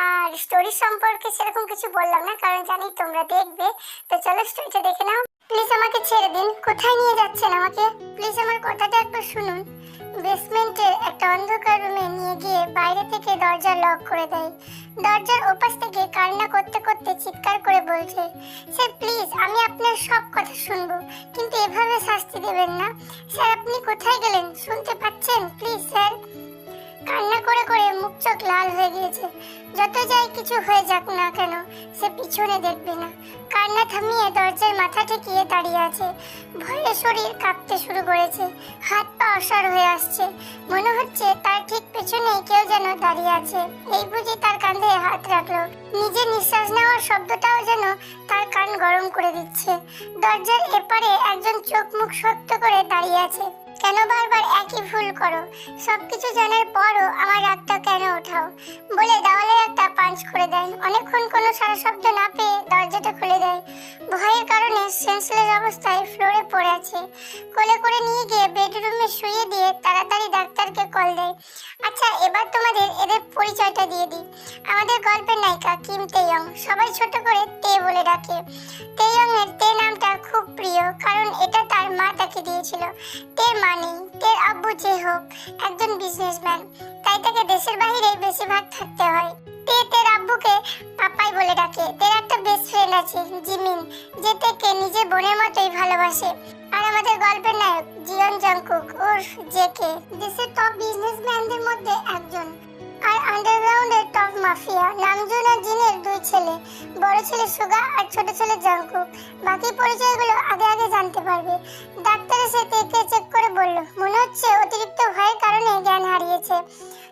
আর story সম্পর্কে সেরকম কিছু বললাম না, কারণ জানি তোমরা দেখবে। তো চলো স্টোরিটা দেখে নাও। প্লিজ আমাকে ছেড়ে দিন, কোথায় নিয়ে যাচ্ছেন আমাকে? প্লিজ আমার কথাটা একটু শুনুন। বেসমেন্টের একটা অন্ধকার রুমে নিয়ে গিয়ে বাইরে থেকে দরজা লক করে দেয়। দরজার ওপাশ থেকে কান্না করতে করতে চিৎকার করে বলছে, স্যার প্লিজ আমি আপনার সব কথা শুনব, কিন্তু এভাবে শাস্তি দেবেন না। স্যার, আপনি কোথায় গেলেন? শুনতে যত যাই কিছু হয়ে যাক না কেন, সে পিছনে দেখবে না। কান্না থামিয়ে দরজার মাথা ঠেকিয়ে দাঁড়িয়ে আছে। ভয়ে শরীর কাঁপতে শুরু করেছে। হাত পা অসার হয়ে আসছে। মনে হচ্ছে তার ঠিক পেছনেই কেউ যেন দাঁড়িয়ে আছে। এই বুঝি তার কাঁধে হাত রাখল। নিজে নিঃশ্বাস নেওয়ার শব্দটাও যেন তার কান গরম করে দিচ্ছে। দরজার এপারে একজন চোখ মুখ শক্ত করে দাঁড়িয়ে আছে। কেন বারবার একই ভুল করো? সবকিছু জানার পরও আমার রাগটা কেন ওঠাও? বলে দেওয়ালে একটা পাঞ্চ করে দেয়। অনেকক্ষণ কোনো সারা শব্দ না পেয়ে দরজাটা খুলে দেয়। ভয়ের কারণে সেন্সলেস অবস্থায় ফ্লোরে পড়ে আছে। কোলে করে নিয়ে গিয়ে বেডরুমে শুয়ে দিয়ে তাড়াতাড়ি ডাক্তারকে কল দেয়। আচ্ছা এবার তোমাদের এদের পরিচয়টা দিয়ে দিই। আমাদের গল্পের নায়িকা কিম তেয়ং। সবাই ছোট করে তে বলে ডাকে। তেয়ং এর তে নামটা খুব তাকে দিয়েছিল। তের মা নেই তের আব্বু যে হোক, একজন বিজনেসম্যান তাই তাকে দেশের বাইরে বেশিরভাগ থাকতে হয়। তে তের আব্বুকে পাপাই বলে ডাকে। তের একটা বেস্ট ফ্রেন্ড আছে জিমিন যে তেকে নিজের বোনের মতোই ভালোবাসে। আর আমাদের গল্পের নায়ক, জিয়ন জংকুক উর্ফ জেকে, দেশের টপ বিজনেসম্যানদের মধ্যে একজন। আর আন্ডারগ্রাউন্ডের টপ মাফিয়া নামজুন আর জিনের দুই ছেলে, বড় ছেলে সুগা আর ছোট ছেলে জংকুক। বাকি পরিচয়গুলো আগে আগে জানতে পারবে। এসে চেক করে বলল, মনে হচ্ছে অতিরিক্ত ভয়ের কারণে জ্ঞান হারিয়েছে।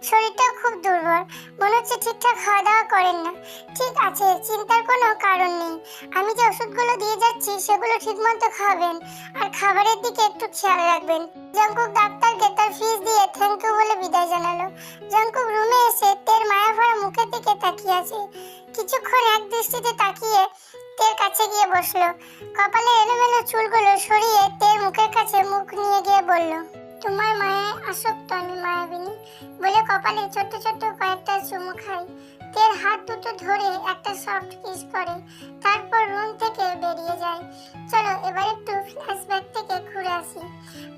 শরীরটা খুব দুর্বল। মনে হচ্ছে ঠিকঠাক খাওয়া দাওয়া করেন না। ঠিক আছে, চিন্তার কোনো কারণ নেই। আমি যে ওষুধগুলো দিয়ে যাচ্ছি, সেগুলো ঠিকমতো খাবেন। আর খাবারের দিকে একটু খেয়াল রাখবেন। জঙ্কুক ডাক্তারকে তার ফিস দিয়ে থ্যাংক ইউ বলে বিদায় জানালো। জঙ্কুক রুমে এসে তের মায়া ভরা মুখের দিকে তাকিয়ে আছে। কিছুক্ষণ এক দৃষ্টিতে তাকিয়ে তের কাছে গিয়ে বসল। কপালে এলোমেলো চুলগুলো সরিয়ে কাছে মুখ নিয়ে গিয়ে বলল, তোমার মায়ায় আসক্ত, আমি মায়াবিনী। বলে কপালে ছোট্ট ছোট্ট কয়েকটা চুমু খাই তের হাত দুটো ধরে একটা সফট কিস করে, তারপর রুম থেকে বেরিয়ে যায়। চলো, এবার একটু ফ্ল্যাশব্যাক থেকে ঘুরে আসি।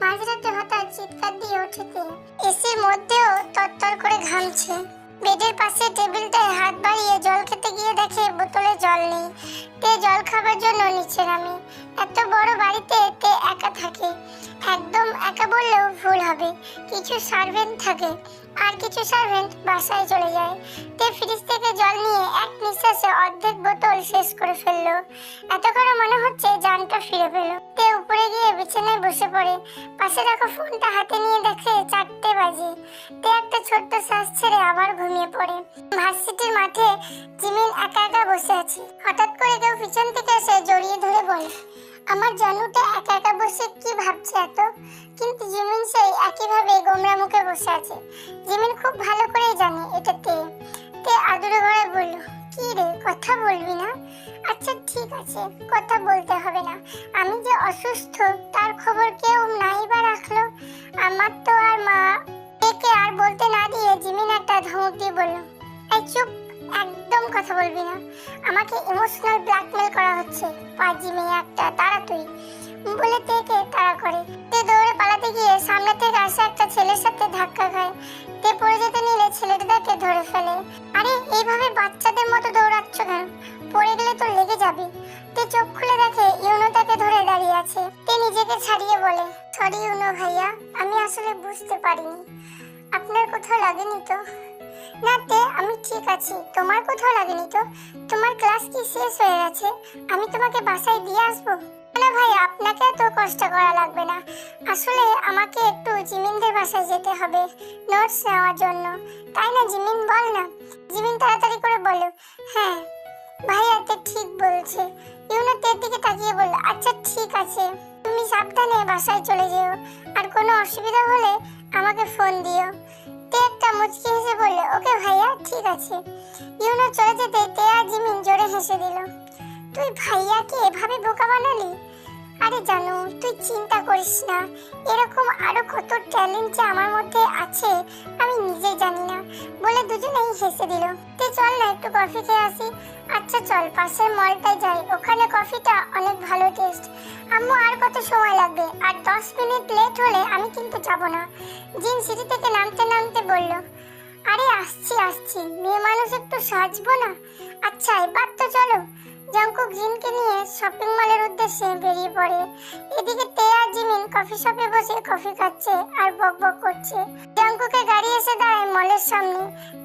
মাঝরাতে হঠাৎ চিৎকার দিয়ে ওঠেতে এসির মধ্যেও তরতর করে ঘামছে। বেডের পাশে টেবিলটায় হাত বাড়িয়ে জল খেতে গিয়ে দেখে বোতলে জল নেই। তে জল খাবার জন্য নিচে নামে। এত বড় বাড়িতে তে একা থাকে। একদম একা বললেও ভুল হবে। কিছু সার্ভেন্ট থাকে আর কিছু সার্ভেন্ট বাসায় চলে যায়। তে ফ্রিজ থেকে জল নিয়ে এক নিঃশ্বাসে অর্ধেক বোতল শেষ করে ফেলল। এত করে মনে হচ্ছে জানটা ফিরে পেল। তে উপরে গিয়ে বিছানায় বসে পড়ে। পাশে রাখা ফোনটা হাতে নিয়ে দেখে চারটে বাজে। তে একটা ছোট্ট শ্বাস ছেড়ে আবার ঘুমিয়ে পড়ে। ভার্সিটির মাঠে জিমিন একা একা বসে আছে। হঠাৎ করে কেউ পিছন থেকে এসে জড়িয়ে ধরে বলে আমার জানুটা একা একা বসে কি ভাবছে এত? কিন্তু জিমিন সেই একইভাবে গোমরা মুখে বসে আছে। জিমিন খুব ভালো করেই জানে এটা তে তে আদুরে গলায় বলল, কি রে, কথা বলবি না? আচ্ছা ঠিক আছে, কথা বলতে হবে না। আমি যে অসুস্থ, তার খবর কেউ নাই বা রাখল? আমার তো আর মা একে আর বলতে না দিয়ে জিমিন একটা ধমক দিয়ে বলল, এই চুপ একদম কথা বলবি না। আমাকে ইমোশনাল ব্ল্যাকমেল করা হচ্ছে। পাজি মেয়ে একটা, তারা তুই। বলে তেকে তাড়া করে? তে দৌড়ে পালাতে গিয়ে সামনে থেকে আসা একটা ছেলের সাথে ধাক্কা খায়। তে পড়ে যেতে নিলে ছেলেটা তাকে ধরে ফেলে। আরে, এইভাবে বাচ্চাদের মতো দৌড়াচ্ছ কেন? পড়ে গেলে তো লেগে যাবে। তে চোখ খুলে দেখে ইউনো তাকে ধরে দাঁড়িয়ে আছে। তে নিজেকে ছাড়িয়ে বলে সরি ইউনো ভাইয়া, আমি আসলে বুঝতে পারিনি। আপনার কোথাও লাগেনি তো? না তে আমি ঠিক আছি। তোমার কোথাও লাগেনি তো? তোমার ক্লাস কি শেষ হয়ে গেছে? আমি তোমাকে বাসায় দিয়ে আসব? না ভাই, আপনাকে এত কষ্ট করা লাগবে না। আসলে আমাকে একটু জিমিনদের বাসায় যেতে হবে নোটস নেওয়ার জন্য। তাই না, জিমিন? বল না। জিমিন তাড়াতাড়ি করে বলো হ্যাঁ ভাইয়া তে ঠিক বলছে। ইউনো তের দিকে তাকিয়ে বলল আচ্ছা ঠিক আছে। তুমি সাবধানে বাসায় চলে যেও। আর কোনো অসুবিধা হলে আমাকে ফোন দিও। তে একটা মুচকি হেসে বলল, ওকে ভাইয়া, ঠিক আছে। ইউনো চলে যেতে তে আর জিমিন জোরে হেসে দিল, তুই ভাইয়াকে এভাবে বোকা বানালি? আরে জানো, তুই চিন্তা করিস না, এরকম আরও কত ট্যালেন্ট যে আমার মধ্যে আছে, আমি নিজে জানি না। বলে দুজনেই হেসে দিল, তে চল না একটু কফি খেয়ে আসি। আচ্ছা চল, পাশের মলটায় যাই। ওখানে কফিটা অনেক ভালো টেস্ট আম্মু, আর কত সময় লাগবে? আর দশ মিনিট লেট হলে আমি কিন্তু যাব না। জিন সিঁড়ি থেকে নামতে নামতে বলল, আরে, আসছি আসছি। মেয়ে মানুষ একটু সাজবো না? আচ্ছা এবার তো চলো। জঙ্কুক জিনকে নিয়ে শপিং মলের উদ্দেশ্যে বেরিয়ে পড়ে। এদিকে তে আর জিমিন কফি শপে বসে কফি খাচ্ছে আর বক বক করছে। জঙ্কুকে গাড়ি এসে দাঁড়ায় মলের সামনে।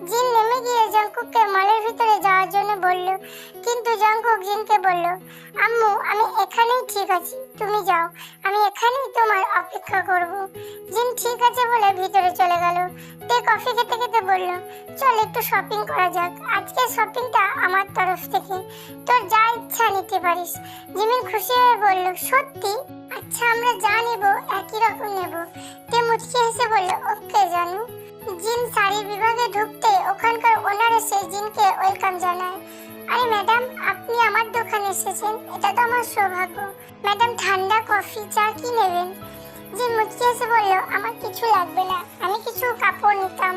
জিন নেমে গিয়ে জঙ্কুককে মলের ভিতরে যাওয়ার জন্য বলল, কিন্তু জঙ্কুক জিনকে বলল, আম্মু, আমি এখানেই ঠিক আছি, তুমি যাও, আমি এখানেই তোমার অপেক্ষা করব। জিন ঠিক আছে বলে ভিতরে চলে গেল। তে কফি খেতে খেতে বলল, চল একটু শপিং করা যাক আজকে শপিংটা আমার তরফ থেকে। তোর যা ইচ্ছা নিতে পারিস। জিমিন খুশি হয়ে বলল, সত্যি? আচ্ছা আমরা যা নেব, একই রকম নেব। তে মুচকি হেসে বলল, ওকে জানু। জিন শাড়ি বিভাগে ঢুকতে ওখানকার ওনার এসে জিনকে ওয়েলকাম জানায়। আরে ম্যাডাম, আপনি আমার দোকানে এসেছেন, এটা তো আমার সৌভাগ্য। ম্যাডাম, ঠান্ডা কফি, চা কি নেবেন? জিন মুচকি এসে বলল, আমার কিছু লাগবে না, আমি কিছু কাপড় নিতাম।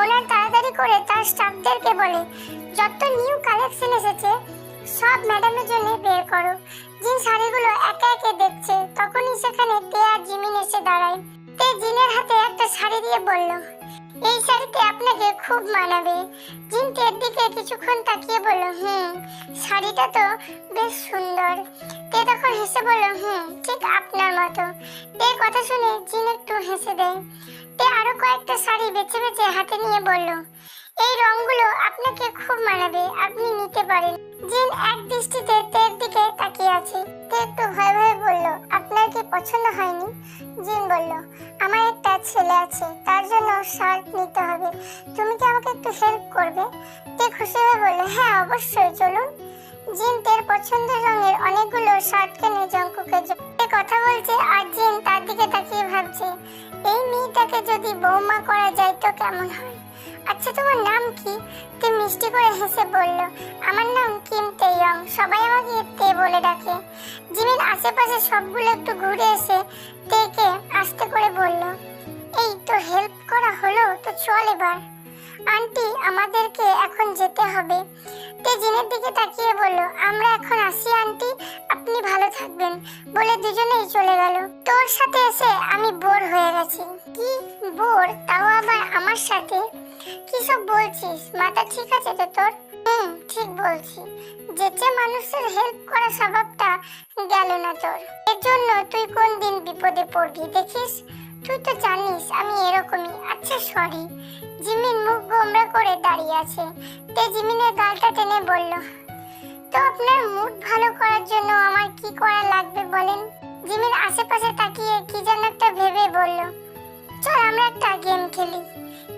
ওনার তাড়াতাড়ি করে তার স্টাফদেরকে বলে, যত নিউ কালেকশন এসেছে, সব ম্যাডামের জন্য বের করো। জিন শাড়িগুলো একে একে দেখছে, তখনই সেখানে তে আর জিমিন এসে দাঁড়ায়। তে জিনের হাতে একটা শাড়ি দিয়ে বলল, এই শাড়িতে আপনাকে খুব মানাবে। জিন তের দিকে কিছুক্ষণ তাকিয়ে বলল, হুম, শাড়িটা তো বেশ সুন্দর। তে তখন হেসে বলল, হুম, ঠিক আপনার মতো। তে কথা শুনে জিন একটু হেসে দেয়। তে আরও কয়েকটা শাড়ি বেছে বেছে হাতে নিয়ে বলল এই রংগুলো আপনাকে খুব মানাবে, আপনি নিতে পারেন। জিন এক দৃষ্টিতে তের দিকে তাকিয়ে আছে। তে একটু ভয়ে ভয়ে বলল, আপনার কি পছন্দ হয়নি? জিন বলল, আমার একটা ছেলে আছে, তার জন্য শার্ট নিতে হবে। তুমি কি আমাকে একটু হেল্প করবে? তে খুশি হয়ে বলল হ্যাঁ অবশ্যই, চলুন। জিন তের পছন্দের রঙের অনেকগুলো শার্ট কিনে জঙ্কুকে কথা বলছে আর জিন তার দিকে তাকিয়ে ভাবছে, এই মেয়েটাকে যদি বৌমা করা যায় তো কেমন হয়? আচ্ছা তোমার নাম কি? তে মিষ্টি করে হেসে বলল, আমার নাম কিম তেয়ং সবাই আমাকে তে বলে ডাকে। জিমিন আশেপাশে সবগুলো একটু ঘুরে এসে তেকে আস্তে করে বলল, এই তো হেল্প করা হলো, তো চল এবার। আন্টি, আমাদেরকে এখন যেতে হবে। তে জিনের দিকে তাকিয়ে বলল, আমরা এখন আসি, আন্টি। আপনি ভালো থাকবেন। বলে দুজনেই চলে গেল। তোর সাথে এসে আমি বোর হয়ে গেছি। কি বোর? তাও আবার আমার সাথে? কি সব বলছিস? মাথা ঠিক আছে তো তোর? হুম, ঠিক বলছি। যেচে মানুষের হেল্প করা স্বভাবটা গেল না তোর। এর জন্য তুই কোন দিন বিপদে পড়বি, দেখিস? তুই তো জানিস আমি এরকমই আচ্ছা সরি। জিমিন মুখ গোমরা করে দাঁড়িয়ে আছে। তে জিমিনের গালটা টেনে বলল, তো আপনার মুড ভালো করার জন্য আমার কি করা লাগবে বলেন? জিমিন আশেপাশে তাকিয়ে কি যেন একটা ভেবে বলল, চল আমরা একটা গেম খেলি।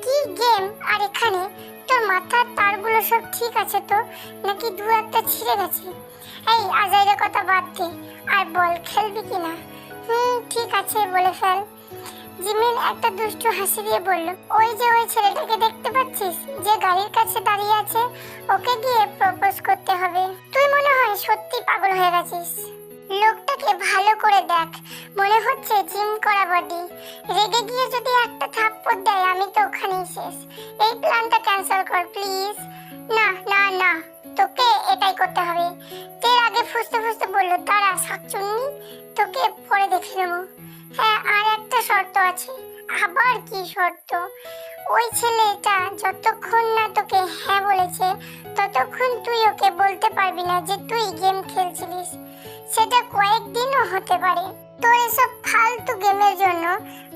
কি গেম আর এখানে তোর মাথার তারগুলো সব ঠিক আছে তো? নাকি দু একটা ছিঁড়ে গেছে? এই আজাইরের কথা বাদ দে। আর বল, খেলবি কিনা হুম, ঠিক আছে, বলে ফেল। জিমিন একটা দুষ্টু হাসি দিয়ে বলল, ওই যে ওই ছেলেটাকে দেখতে পাচ্ছিস? যে গাড়ির কাছে দাঁড়িয়ে আছে? ওকে গিয়ে প্রপোজ করতে হবে। তুই মনে হয় সত্যি পাগল হয়ে গেছিস। লোকটাকে ভালো করে দেখ। মনে হচ্ছে জিম করা বডি। রেগে গিয়ে যদি একটা থাপ্পড় দেয়, আমি তো ওখানেই শেষ। এই প্ল্যানটা ক্যান্সেল কর, প্লিজ। না না না, তোকে এটাই করতে হবে। তের আগে ফুসতে ফুসতে বলল, দাঁড়া, শাকচুন্নি, তোকে পরে দেখে নেব। হ্যাঁ আর একটা শর্ত আছে। আবার কি শর্ত? ওই ছেলেটা যতক্ষণ না তোকে হ্যাঁ বলেছে, ততক্ষণ তুই ওকে বলতে পারবি না যে তুই গেম খেলছিলিস। সেটা কয়েকদিনও হতে পারে। তোর এসব ফালতু গেমের জন্য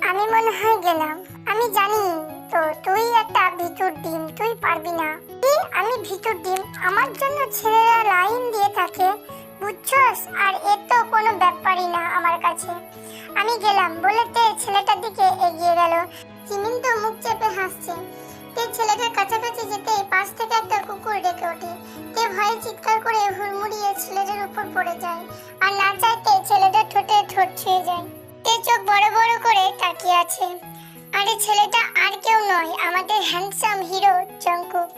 আমি মনে হয় গেলাম। আমি জানি তো তুই একটা ভিতর ডিম, তুই পারবি না। আমি ভিতর ডিম? আমার জন্য ছেলেরা লাইন দিয়ে থাকে, বুঝছস? আর এ তো কোনো ব্যাপারই না আমার কাছে। আমি গেলাম বলে তে ছেলেটার দিকে এগিয়ে গেল। জিমিন তো মুখ চেপে হাসছে। তে ছেলেটার কাছাকাছি যেতে পাশ থেকে একটা কুকুর ডেকে ওঠে। তে ভয়ে চিৎকার করে হুড়মুড়িয়ে ছেলেটার উপর পড়ে যায়। আর না চাইতে ছেলেটার ঠোঁটে ঠোঁট ছুঁয়ে যায়। তে চোখ বড় বড় করে তাকিয়ে আছে। আরে ছেলেটা আর কেউ নয়, আমাদের হ্যান্ডসাম হিরো জঙ্কুক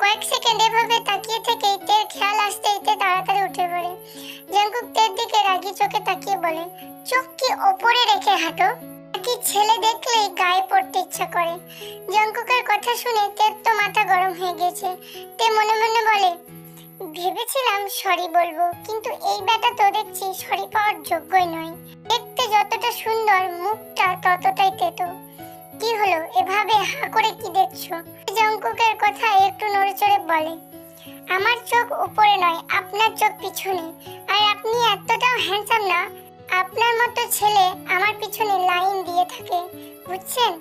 কয়েক সেকেন্ড এভাবে তাকিয়ে থেকে তের খেয়াল আসতে তে তাড়াতাড়ি উঠে পড়ে। জঙ্কুক তের দিকে রাগি চোখে তাকিয়ে বলে, চোখ কি ওপরে রেখে হাঁটো? কি ছেলে দেখলেই গায়ে পড়তে ইচ্ছা করে? জঙ্কুকের কথা শুনে তের তো মাথা গরম হয়ে গেছে। তে মনে মনে বলে, ভেবেছিলাম সরি বলব, কিন্তু এই ব্যাটা তো দেখছি সরি পাওয়ার যোগ্যই নয়। দেখতে যতটা সুন্দর, মুখটা ততটাই তেতো। কি হলো, এভাবে হা করে কি দেখছ? জঙ্কুকের কথা একটু নড়েচড়ে বলে, আমার চোখ উপরে নয়, আপনার চোখ পিছনে। আর আপনি এতটাও হ্যান্ডসাম না আপনার মতো ছেলে আমার পিছনে লাইন দিয়ে থাকে বুঝছেন?